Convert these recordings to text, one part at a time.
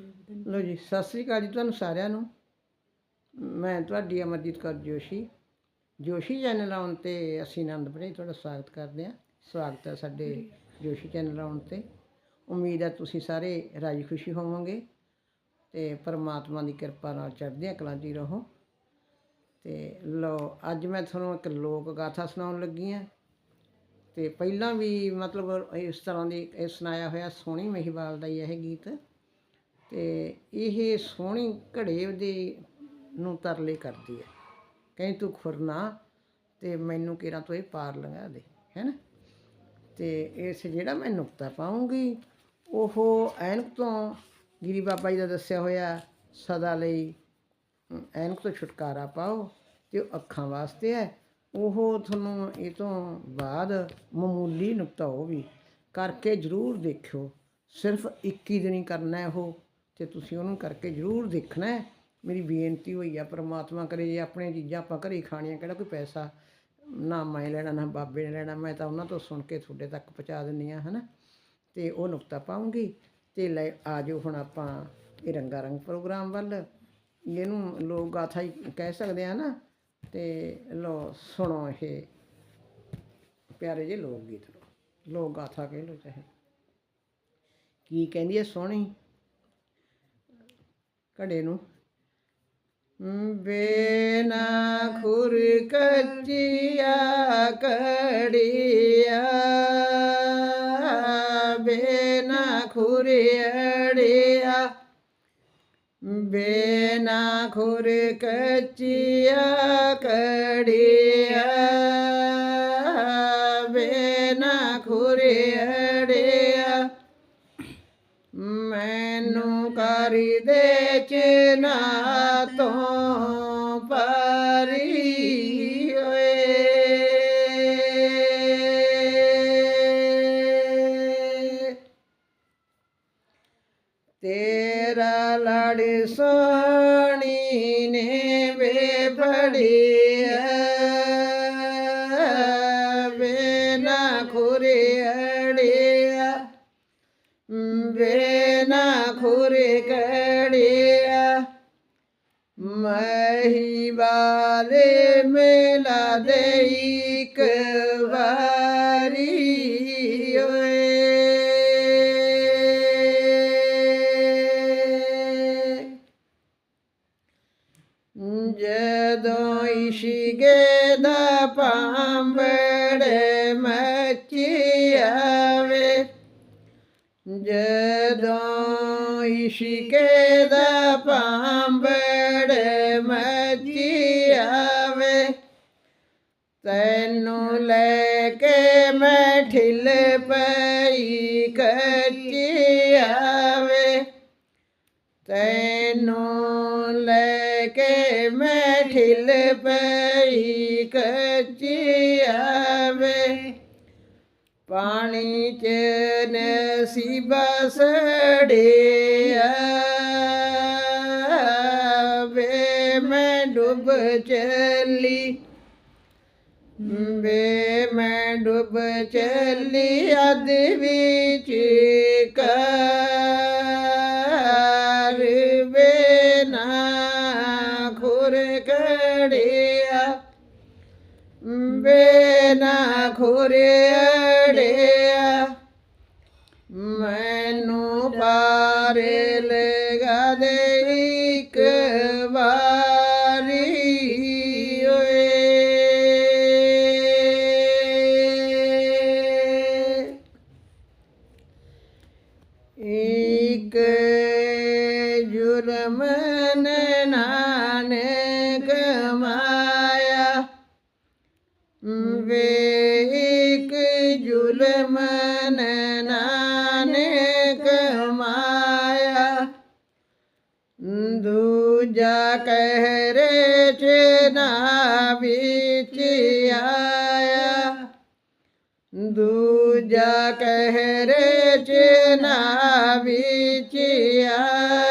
ਲੋ ਜੀ, ਸਤਿ ਸ੍ਰੀ ਅਕਾਲ ਜੀ ਤੁਹਾਨੂੰ ਸਾਰਿਆਂ ਨੂੰ। ਮੈਂ ਤੁਹਾਡੀ ਅਮਰਜੀਤ ਕੌਰ ਜੋਸ਼ੀ। ਜੋਸ਼ੀ ਚੈਨਲ ਆਉਣ ਤੇ ਅਸੀਂ ਆਨੰਦ ਭਰੇ ਤੁਹਾਡਾ ਸਵਾਗਤ ਕਰਦੇ ਹਾਂ। ਸਵਾਗਤ ਹੈ ਸਾਡੇ ਜੋਸ਼ੀ ਚੈਨਲ ਆਉਣ ਤੇ। ਉਮੀਦ ਹੈ ਤੁਸੀਂ ਸਾਰੇ ਰਾਜੀ ਖੁਸ਼ੀ ਹੋਵੋਗੇ ਤੇ ਪਰਮਾਤਮਾ ਦੀ ਕਿਰਪਾ ਨਾਲ ਚੜ੍ਹਦੀਆਂ ਕਲਾਂ 'ਚ ਰਹੋ। ਤੇ ਲੋ ਅੱਜ ਮੈਂ ਤੁਹਾਨੂੰ ਇੱਕ ਲੋਕ ਗਾਥਾ ਸੁਣਾਉਣ ਲੱਗੀ ਹਾਂ। ਤੇ ਪਹਿਲਾਂ ਵੀ ਮਤਲਬ ਇਸ ਤਰ੍ਹਾਂ ਦੀ ਇਹ ਸੁਣਾਇਆ ਹੋਇਆ ਸੋਹਣੀ ਮਹੀਵਾਲ ਦਾ ਹੀ ਇਹ ਗੀਤ। ਤੇ ਇਹ ਸੋਹਣੀ ਘੜੇ ਦੇ ਨੂੰ ਤਰਲੇ ਕਰਦੀ ਹੈ। ਕਹਿੰਦੀ ਤੂੰ ਖੁਰਨਾ ਤੇ ਮੈਨੂੰ ਕਿਰਾਂ ਤੋਂ ਇਹ ਪਾਰ ਲੰਘਾ ਦੇ ਹੈਨਾ ਤੇ ਇਸ ਜਿਹੜਾ ਮੈਂ ਨੁਕਤਾ ਪਾਉਂਗੀ, ਉਹ ਐਨਕ ਤੋਂ ਗਿਰੀ ਬਾਬਾ ਜੀ ਦਾ ਦੱਸਿਆ ਹੋਇਆ ਸਦਾ ਲਈ ਐਨਕ ਤੋਂ ਛੁਟਕਾਰਾ ਪਾਓ ਤੇ ਉਹ ਅੱਖਾਂ ਵਾਸਤੇ ਹੈ। ਉਹ ਤੁਹਾਨੂੰ ਇਹ ਤੋਂ ਬਾਅਦ ਮਾਮੂਲੀ ਨੁਕਤਾ ਉਹ ਵੀ ਕਰਕੇ ਜ਼ਰੂਰ ਦੇਖਿਓ। ਸਿਰਫ 21 ਦਿਨ ਹੀ ਕਰਨਾ ਹੈ ਉਹ। ਤੇ ਤੁਸੀਂ ਉਹਨੂੰ ਕਰਕੇ ਜ਼ਰੂਰ ਦੇਖਣਾ ਹੈ। ਮੇਰੀ ਬੇਨਤੀ ਹੋਈ ਆ, ਪ੍ਰਮਾਤਮਾ ਕਰੇ ਜੇ ਆਪਣੀਆਂ ਚੀਜ਼ਾਂ ਆਪਾਂ ਘਰੇ ਖਾਣੀਆਂ, ਕਿਹੜਾ ਕੋਈ ਪੈਸਾ ਨਾ ਮੈਂ ਲੈਣਾ, ਨਾ ਬਾਬੇ ਨੇ ਲੈਣਾ, ਮੈਂ ਤਾਂ ਉਹਨਾਂ ਤੋਂ ਸੁਣ ਕੇ ਤੁਹਾਡੇ ਤੱਕ ਪਹੁੰਚਾ ਦਿੰਦੀ ਆ ਹਨਾ? ਤੇ ਉਹ ਨੁਕਤਾ ਪਾਉਂਗੀ। ਤੇ ਲੈ ਆਜੋ ਹੁਣ ਆਪਾਂ ਇਹ ਰੰਗਾ ਰੰਗ ਪ੍ਰੋਗਰਾਮ ਵੱਲ। ਇਹਨੂੰ ਲੋਕ ਗਾਥਾ ਹੀ ਕਹਿ ਸਕਦੇ ਆ ਨਾ ਤੇ ਲੋ ਸੁਣੋ ਇਹ ਪਿਆਰੇ ਜੇ ਲੋਕ ਗੀਤ ਲੋ ਲੋਕ ਗਾਥਾ ਕਹਿ ਲੋ ਚਾਹੇ। ਕੀ ਕਹਿੰਦੀ ਹੈ, ਸੋਹਣੀ? ਘੜੇ ਨੂੰ ਬੇਨਾ ਖੁਰ ਕੱਚੀਆ ਕੜੀਆ ਬੇਨਾ ਖੁਰੜਿਆ ਬੇਨਾ ਖੁਰ ਕੱਚੀਆ ਚਨਾ ਤੋਂ ਪਰੀ ਓਏ ਤੇਰਾ ਲੜ ਸੋਣੀ ਨੇ ਵੇ ਬੜੀਆ ਵੇ ਨਾ ਖੁਰੜਿਆ ਵੇਨਾ ਖੁਰੇ ਕੜਿਆ ਮਹੀ ਵਾਲੇ ਮੇਲਾ ਦੇ ਇੱਕ ਵਾਰੀ ਓਏ ਜਦੋਂ ਇਸ਼ਕੇ ਦਾ ਪਾਂਬੜੇ ਮੱਚੀ ਆਵੇ ਜਦੋਂ ਇਸ਼ਕੇ ਦਾ ਪਾਂਬੜ ਪਈ ਕੱਚੀ ਆਵੇ, ਤੈਨੂੰ ਲੈ ਕੇ ਮੈਂ ਠਿਲ ਪਈ ਕੱਚੀ ਆਵੇ। ਪਾਣੀ ਚ ਨਸੀਬਾ ਸੜਿਆ ਵੇ ਮੈਂ ਡੁੱਬ ਚੱਲੀ। ਵੇ ਮੈਂ ਡੁੱਬ ਚੱਲੀ ਅਦ ਵਿੱਚ ਕਰ ਵੇ ਨਾ ਖੁਰ ਕੜਿਆ ਬੇਨਾ ਖੁਰੜਿਆ ਮੈਨੂੰ ਜੁਰਮ ਨਾਨੇ ਕਮਾਇਆ ਵੇ ਇੱਕ ਜ਼ੁਲਮ ਨਾਨੇ ਕਮਾਇਆ ਦੂਜਾ ਕਹਿਰੇ ਚ ਨਾ ਵਿੱਚ ਆਇਆ। ਦੂਜਾ ਕਹਿਰੇ ਚ ਨਾ ਵਿੱਚ ਆਇਆ।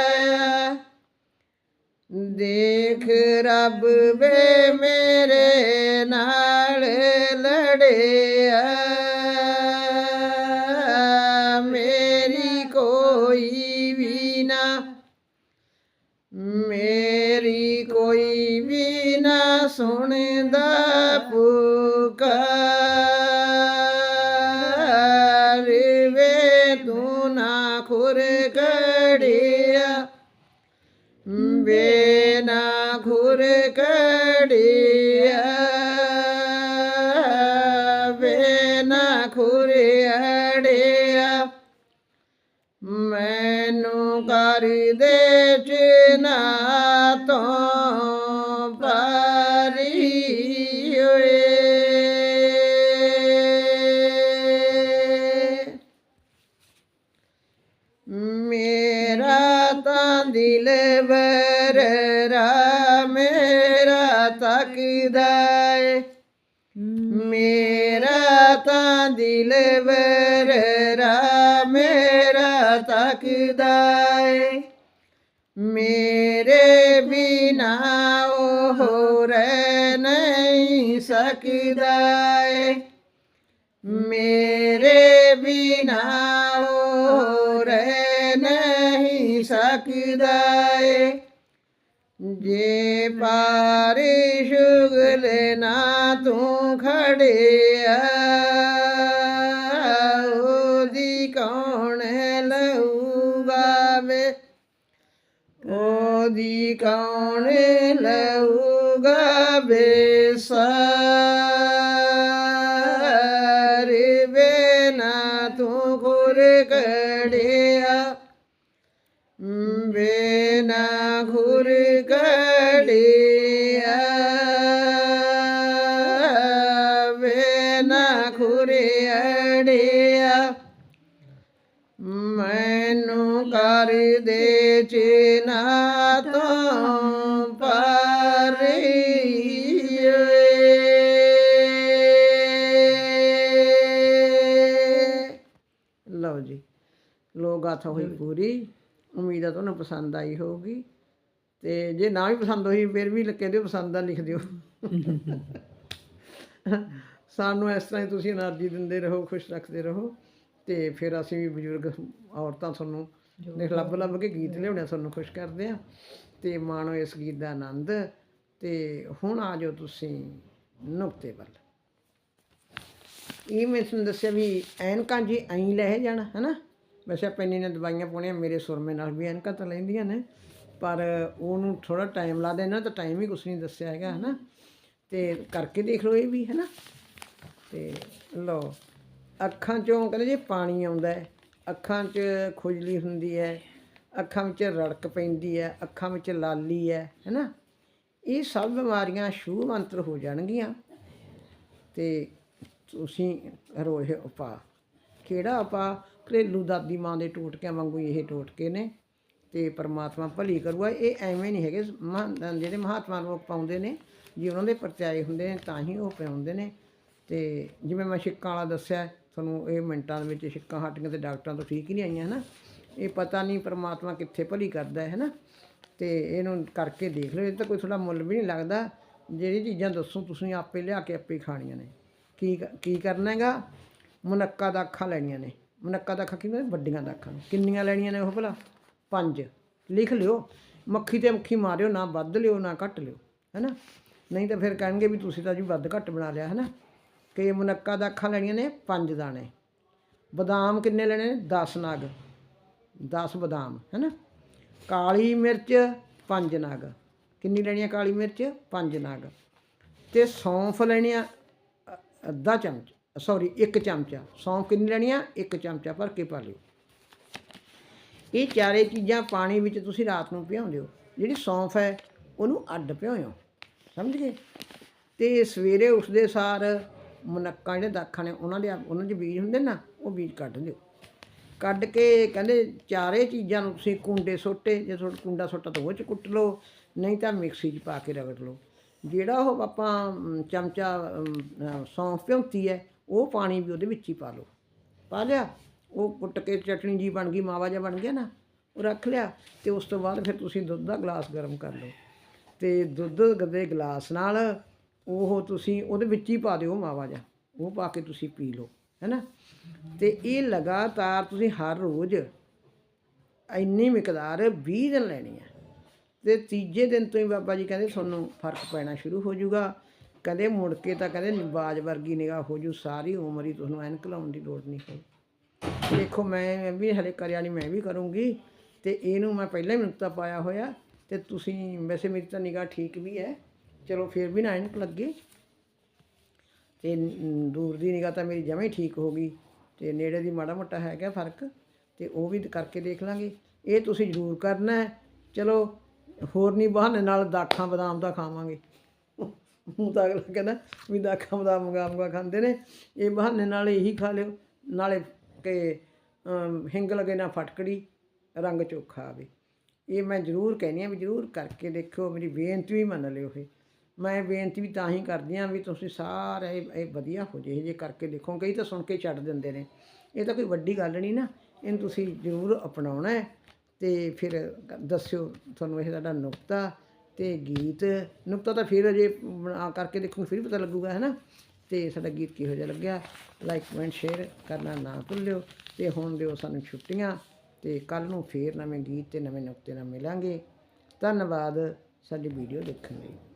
ਦੇਖ ਰੱਬ ਵੇ ਮੇਰੇ ਨਾਲ ਲੜਿਆ ਮੇਰੀ ਕੋਈ ਵੀ ਨਾ, ਮੇਰੀ ਕੋਈ ਵੀ ਨਾ ਸੁਣਦਾ ਪੁਕਾਰ। ਨਾ ਖੁਰ ਕੜਿਆ ਵੇ ਨਾ ਖੁਰ ਅੜਿਆ ਮੈਨੂੰ ਕਰ ਦੇ ਚਨਾ ਤੋਂ ਪਾਰੀ ਓਏ ਮੇਰਾ ਤਾਂ ਦਿਲ ਤੱਕਦਾ ਮੇਰਾ ਤਾਂ ਦਿਲ ਬਰਰਾ ਮੇਰਾ ਤੱਕਦਾ ਏ। ਮੇਰੇ ਬਿਨਾ ਉਹ ਰਹਿ ਨਹੀਂ ਸਕਦਾ ਏ। ਮੇਰੇ ਬਿਨਾ ਉਹ ਰਹਿ ਨਹੀਂ ਸਕਦਾ ਏ। ਜੇ ਪਾਰੀ ਨਾ ਤੂੰ ਖੜਿਆ ਉਹਦੀ ਕੌਣ ਲਊਗਾ ਵੇ? ਉਹਦੀ ਕੌਣ ਲਊਗਾ ਬੇਸਾਰ ਵੇ ਨਾ ਤੂੰ ਖੁਰ ਕੜਿਆ ਵੇ ਨਾ ਖੁਰ ਕੜਿਆ ਦੇ ਚਿਨਾ ਤੋਂ ਪਰਿਏ ਜੀ ਲੋਗਾਥਾ ਹੋਈ ਪੂਰੀ ਉਮੀਦ ਆ ਤੁਹਾਨੂੰ ਪਸੰਦ ਆਈ ਹੋਊਗੀ। ਤੇ ਜੇ ਨਾ ਵੀ ਪਸੰਦ ਹੋਈ ਫਿਰ ਵੀ ਲਿਖ ਦਿਓ ਪਸੰਦ ਆ ਲਿਖ ਦਿਓ। ਸਾਨੂੰ ਇਸ ਤਰ੍ਹਾਂ ਹੀ ਤੁਸੀਂ એનર્ਜੀ ਦਿੰਦੇ ਰਹੋ ਖੁਸ਼ ਰੱਖਦੇ ਰਹੋ। ਤੇ ਫਿਰ ਅਸੀਂ ਵੀ ਬਜ਼ੁਰਗ ਔਰਤਾਂ ਤੁਹਾਨੂੰ ਦੇਖ ਲੱਭ ਲੱਭ ਕੇ ਗੀਤ ਲਿਆਉਣੇ ਤੁਹਾਨੂੰ ਖੁਸ਼ ਕਰਦੇ ਆ। ਤੇ ਮਾਣੋ ਇਸ ਗੀਤ ਦਾ ਆਨੰਦ। ਤੇ ਹੁਣ ਆ ਜਾਓ ਤੁਸੀਂ ਨੁਕਤੇ ਵੱਲ। ਇਹ ਮੈਂ ਤੁਹਾਨੂੰ ਦੱਸਿਆ ਵੀ ਐਨਕਾਂ ਜੀ ਐਂ ਲੈ ਜਾਣਾ ਹਨਾ? ਵੈਸੇ ਪੈਣੀ ਨੇ ਦਵਾਈਆਂ ਪਾਉਣੀਆਂ ਮੇਰੇ ਸੁਰਮੇ ਨਾਲ ਵੀ ਐਨਕਾਂ ਤਾਂ ਲੈਂਦੀਆਂ ਨੇ। ਪਰ ਉਹਨੂੰ ਥੋੜਾ ਟਾਈਮ ਲੱਗਦਾ ਇਹਨਾਂ ਤਾਂ ਟਾਈਮ ਹੀ ਕੁਛ ਨਹੀਂ ਦੱਸਿਆ ਹੈਗਾ ਹਨਾ? ਤੇ ਕਰਕੇ ਦੇਖ ਲਓ ਇਹ ਵੀ ਹਨਾ? ਤੇ ਲਓ ਅੱਖਾਂ ਚੋਂ ਕਹਿੰਦੇ ਜੇ ਪਾਣੀ ਆਉਂਦਾ ਹੈ। ਅੱਖਾਂ 'ਚ ਖੁਜਲੀ ਹੁੰਦੀ ਹੈ, ਅੱਖਾਂ ਵਿੱਚ ਰੜਕ ਪੈਂਦੀ ਹੈ, ਅੱਖਾਂ ਵਿੱਚ ਲਾਲੀ ਹੈ, ਹੈਨਾ? ਇਹ ਸਭ ਬਿਮਾਰੀਆਂ ਛੂਹ ਮੰਤਰ ਹੋ ਜਾਣਗੀਆਂ। ਤੇ ਤੁਸੀਂ ਰੋਜ਼ ਉਪਾ ਕਿਹੜਾ ਉਪਾ ਘਰੇਲੂ ਦਾਦੀ ਮਾਂ ਦੇ ਟੋਟਕਿਆਂ ਵਾਂਗੂ ਇਹ ਟੋਟਕੇ ਨੇ ਤੇ ਪਰਮਾਤਮਾ ਭਲੀ ਕਰੂਗਾ। ਇਹ ਐਵੇਂ ਨਹੀਂ ਹੈਗੇ। ਮਹਾਨ ਜਿਹੜੇ ਮਹਾਤਮਾ ਲੋਕ ਪਾਉਂਦੇ ਨੇ, ਜੇ ਉਹਨਾਂ ਦੇ ਪਰਚਾਏ ਹੁੰਦੇ ਨੇ, ਤਾਂ ਹੀ ਉਹ ਪਾਉਂਦੇ ਨੇ। ਤੇ ਜਿਵੇਂ ਮੈਂ ਛਿੱਕਾਂ ਵਾਲਾ ਦੱਸਿਆ ਤੁਹਾਨੂੰ ਇਹ ਮਿੰਟਾਂ ਦੇ ਵਿੱਚ ਛਿੱਕਾਂ ਹਟੀਆਂ ਤੇ ਡਾਕਟਰਾਂ ਤੋਂ ਠੀਕ ਹੀ ਨਹੀਂ ਆਈਆਂ, ਹਨਾ? ਇਹ ਪਤਾ ਨਹੀਂ ਪਰਮਾਤਮਾ ਕਿੱਥੇ ਭਲੀ ਕਰਦਾ ਹੈ, ਹਨਾ? ਤੇ ਇਹਨੂੰ ਕਰਕੇ ਦੇਖ ਲਓ, ਇਹ ਤਾਂ ਕੋਈ ਤੁਹਾਡਾ ਮੁੱਲ ਵੀ ਨਹੀਂ ਲੱਗਦਾ। ਜਿਹੜੀ ਚੀਜ਼ਾਂ ਦੱਸੋ ਤੁਸੀਂ, ਆਪੇ ਲਿਆ ਕੇ ਆਪੇ ਖਾਣੀਆਂ ਨੇ। ਕੀ ਕੀ ਕਰਨਾ ਹੈਗਾ? ਮੁਨੱਕਾ ਦਾ ਅੱਖਾਂ ਲੈਣੀਆਂ ਨੇ। ਮੁਨੱਕਾ ਦਾ ਅੱਖਾਂ ਕਿੰਨੇ ਵੱਡੀਆਂ ਦਾ ਅੱਖਾਂ ਕਿੰਨੀਆਂ ਲੈਣੀਆਂ ਨੇ ਉਹ ਭਲਾ? ਪੰਜ। ਲਿਖ ਲਿਓ। ਮੱਖੀ ਤੇ ਮੱਖੀ ਮਾਰਿਓ, ਨਾ ਵੱਧ ਲਿਓ, ਨਾ ਘੱਟ ਲਿਓ, ਹੈਨਾ? ਨਹੀਂ ਤਾਂ ਫਿਰ ਕਹਿਣਗੇ ਵੀ ਤੁਸੀਂ ਤਾਂ ਜੀ ਵੱਧ ਘੱਟ ਬਣਾ ਲਿਆ, ਹੈਨਾ? ਕਿ ਮੁਨੱਕਾ ਦਾ ਅੱਖਾਂ ਲੈਣੀਆਂ ਨੇ ਪੰਜ ਦਾਣੇ। ਬਦਾਮ ਕਿੰਨੇ ਲੈਣੇ ਨੇ? 10 ਨਗ। 10 ਬਦਾਮ, ਹੈਨਾ? ਕਾਲੀ ਮਿਰਚ, ਪੰਜ ਨਗ। ਕਿੰਨੀ ਲੈਣੀ ਹੈ ਕਾਲੀ ਮਿਰਚ? ਪੰਜ ਨਗ। ਤੇ ਸੌਂਫ ਲੈਣੀ ਆ ਅੱਧਾ ਚਮਚ। ਸੌਰੀ, ਇੱਕ ਚਮਚਾ। ਸੌਂਫ ਕਿੰਨੀ ਲੈਣੀ ਆ? ਇੱਕ ਚਮਚਾ। ਭਰ ਕੇ ਪਾ ਲਿਓ। ਇਹ ਚਾਰੇ ਚੀਜ਼ਾਂ ਪਾਣੀ ਵਿੱਚ ਤੁਸੀਂ ਰਾਤ ਨੂੰ ਭਿਉਂਦੇ ਹੋ। ਜਿਹੜੀ ਸੌਂਫ ਹੈ, ਉਹਨੂੰ ਅੱਡ ਭਿਓਇਓ ਸਮਝ ਗਏ? ਤੇ ਸਵੇਰੇ ਉੱਠਦੇ ਸਾਰ ਮੁਨੱਕਾਂ ਜਿਹੜੇ ਦਾਖਾਂ ਨੇ ਉਹਨਾਂ ਦੇ ਉਹਨਾਂ ਦੇ ਬੀਜ ਹੁੰਦੇ ਨਾ, ਉਹ ਬੀਜ ਕੱਢ ਦਿਓ। ਕੱਢ ਕੇ ਕਹਿੰਦੇ ਚਾਰੇ ਚੀਜ਼ਾਂ ਨੂੰ ਤੁਸੀਂ ਕੁੰਡੇ ਸੋਟੇ, ਜੇ ਤੁਹਾਡਾ ਕੁੰਡਾ ਸੋਟਾ ਤਾਂ ਉਹ ਚ ਕੁੱਟ ਲਓ, ਨਹੀਂ ਤਾਂ ਮਿਕਸੀ 'ਚ ਪਾ ਕੇ ਰਗੜ ਲਓ। ਜਿਹੜਾ ਉਹ ਆਪਾਂ ਚਮਚਾ ਸੌਂਫ ਭਿਉਂਤੀ ਹੈ, ਉਹ ਪਾਣੀ ਵੀ ਉਹਦੇ ਵਿੱਚ ਹੀ ਪਾ ਲਓ। ਪਾ ਲਿਆ, ਉਹ ਕੁੱਟ ਕੇ ਚਟਣੀ ਜੀ ਬਣ ਗਈ, ਮਾਵਾ ਜਿਹਾ ਬਣ ਗਿਆ ਨਾ, ਉਹ ਰੱਖ ਲਿਆ ਤੇ ਉਸ ਤੋਂ ਬਾਅਦ ਫਿਰ ਤੁਸੀਂ ਦੁੱਧ ਦਾ ਗਲਾਸ ਗਰਮ ਕਰ ਲਓ। ਤੇ ਦੁੱਧ ਦੇ ਗਲਾਸ ਨਾਲ ਉਹ ਤੁਸੀਂ ਉਹਦੇ ਵਿੱਚ ਹੀ ਪਾ ਦਿਓ ਮਾਵਾ ਜਿਹਾ। ਉਹ ਪਾ ਕੇ ਤੁਸੀਂ ਪੀ ਲਓ, ਹੈਨਾ? ਤੇ ਇਹ ਲਗਾਤਾਰ ਤੁਸੀਂ ਹਰ ਰੋਜ਼ ਇੰਨੀ ਮਿਕਦਾਰ 20 ਦਿਨ ਲੈਣੀ ਹੈ। ਤੇ ਤੀਜੇ ਦਿਨ ਤੋਂ ਹੀ ਬਾਬਾ ਜੀ ਕਹਿੰਦੇ ਤੁਹਾਨੂੰ ਫ਼ਰਕ ਪੈਣਾ ਸ਼ੁਰੂ ਹੋ ਜਾਊਗਾ। ਕਦੇ ਮੁੜ ਕੇ ਤਾਂ ਕਹਿੰਦੇ ਬਾਜ ਵਰਗੀ ਨਿਗਾਹ ਹੋ ਜੂ, ਸਾਰੀ ਉਮਰ ਹੀ ਤੁਹਾਨੂੰ ਐਨਕ ਲਾਉਣ ਦੀ ਲੋੜ ਨਹੀਂ ਹੋਈ ਦੇਖੋ ਮੈਂ ਵੀ ਹਲੇ ਕਰਿਆ ਨਹੀਂ ਮੈਂ ਵੀ ਕਰੂੰਗੀ। ਤੇ ਇਹਨੂੰ ਮੈਂ ਪਹਿਲਾਂ ਹੀ ਨੁਕਤਾ ਪਾਇਆ ਹੋਇਆ। ਤੇ ਤੁਸੀਂ ਵੈਸੇ ਮੇਰੀ ਤਾਂ ਨਿਗਾਹ ਠੀਕ ਵੀ ਹੈ। ਚਲੋ ਫਿਰ ਵੀ ਨਾ ਐਨਕ ਲੱਗੇ। ਤੇ ਦੂਰ ਦੀ ਨਿਗਾਹ ਤਾਂ ਮੇਰੀ ਜਮਾਂ ਠੀਕ ਹੋ ਗਈ। ਤੇ ਨੇੜੇ ਦੀ ਮਾੜਾ ਮੋਟਾ ਹੈਗਾ ਫ਼ਰਕ। ਤੇ ਉਹ ਵੀ ਕਰਕੇ ਦੇਖ ਲਾਂਗੇ। ਇਹ ਤੁਸੀਂ ਜ਼ਰੂਰ ਕਰਨਾ ਹੈ। ਚਲੋ, ਹੋਰ ਨਹੀਂ ਬਹਾਨੇ ਨਾਲ ਦਾਖਾਂ ਬਦਾਮ ਦਾ ਖਾਵਾਂਗੇ। ਹੁਣ ਤਾਂ ਅਗਲਾ ਕਹਿੰਦਾ ਵੀ ਦਾਖਾਂ ਬਦਾਮ ਮੰਗਾ ਮੰਗਾ ਖਾਂਦੇ ਨੇ। ਇਹ ਬਹਾਨੇ ਨਾਲ ਇਹੀ ਖਾ ਲਿਓ। ਨਾਲੇ ਕਿ ਹਿੰਗ ਲਗੇ ਨਾ ਫਟਕੜੀ, ਰੰਗ ਚੋਖਾ ਆਵੇ। ਇਹ ਮੈਂ ਜ਼ਰੂਰ ਕਹਿੰਦੀ ਹਾਂ ਵੀ ਜ਼ਰੂਰ ਕਰਕੇ ਦੇਖਿਓ। ਮੇਰੀ ਬੇਨਤੀ ਵੀ ਮੰਨ ਲਿਓ ਇਹ। ਮੈਂ ਬੇਨਤੀ ਵੀ ਤਾਂ ਹੀ ਕਰਦੀ ਹਾਂ ਵੀ ਤੁਸੀਂ ਸਾਰਾ ਇਹ ਇਹ ਵਧੀਆ ਹੋ ਜੇ ਜੇ ਕਰਕੇ ਦੇਖੋ, ਕਈ ਤਾਂ ਸੁਣ ਕੇ ਛੱਡ ਦਿੰਦੇ ਨੇ। ਇਹ ਤਾਂ ਕੋਈ ਵੱਡੀ ਗੱਲ ਨਹੀਂ ਨਾ, ਇਹਨੂੰ ਤੁਸੀਂ ਜ਼ਰੂਰ ਅਪਣਾਉਣਾ ਹੈ ਤੇ ਫਿਰ ਦੱਸਿਓ ਤੁਹਾਨੂੰ ਇਹ ਸਾਡਾ ਨੁਕਤਾ ਤੇ ਗੀਤ। ਨੁਕਤਾ ਤਾਂ ਫਿਰ ਅਜੇ ਬਣਾ ਕਰਕੇ ਦੇਖੋ ਫਿਰ ਪਤਾ ਲੱਗੂਗਾ, ਹੈ ਨਾ? ਤੇ ਸਾਡਾ ਗੀਤ ਕਿਹੋ ਜਿਹਾ ਲੱਗਿਆ? ਲਾਈਕ ਕਮੈਂਟ ਸ਼ੇਅਰ ਕਰਨਾ ਨਾ ਭੁੱਲਿਓ ਤੇ ਹੁਣ ਦਿਓ ਸਾਨੂੰ ਛੁੱਟੀਆਂ ਤੇ ਕੱਲ ਨੂੰ ਫੇਰ ਨਵੇਂ ਗੀਤ ਤੇ ਨਵੇਂ ਨੁਕਤੇ ਨਾਲ ਮਿਲਾਂਗੇ। ਧੰਨਵਾਦ, ਸਾਡੀ ਵੀਡੀਓ ਦੇਖਣ ਲਈ।